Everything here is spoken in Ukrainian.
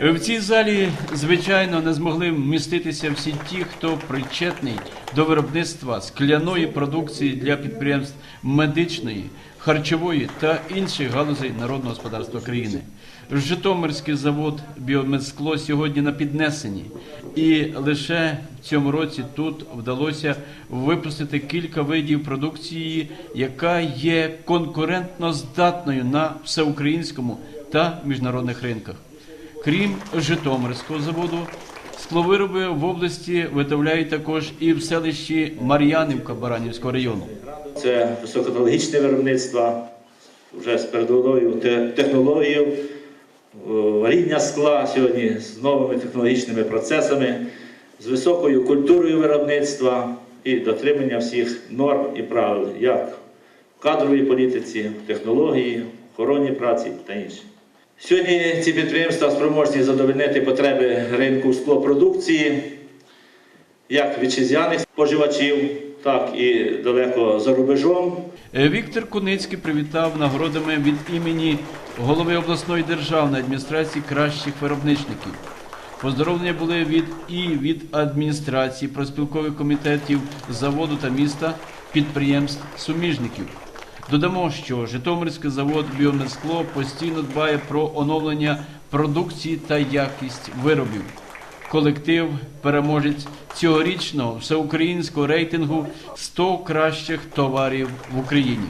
В цій залі, звичайно, не змогли вміститися всі ті, хто причетний до виробництва скляної продукції для підприємств медичної, харчової та інших галузей народного господарства країни. Житомирський завод біомедскло сьогодні на піднесенні, і лише в цьому році тут вдалося випустити кілька видів продукції, яка є конкурентно здатною на всеукраїнському та міжнародних ринках. Крім Житомирського заводу, скловироби в області виготовляють також і в селищі Мар'янівка Баранівського району. Це високотехнологічне виробництво, вже з передовою те- технологією, варіння скла сьогодні з новими технологічними процесами, з високою культурою виробництва і дотримання всіх норм і правил, як в кадровій політиці, в технології, охороні праці та інше. Сьогодні ці підприємства спроможні задовольнити потреби ринку склопродукції, як вітчизняних споживачів, так і далеко за рубежом. Е, Віктор Куницький привітав нагородами від імені голови обласної державної адміністрації кращих виробничників. Поздоровлення були від і від адміністрації, проспілкових комітетів заводу та міста, підприємств, суміжників. Додамо, що Житомирський завод «Біомескло» постійно дбає про оновлення продукції та якість виробів. Колектив переможець цьогорічного всеукраїнського рейтингу 100 кращих товарів в Україні.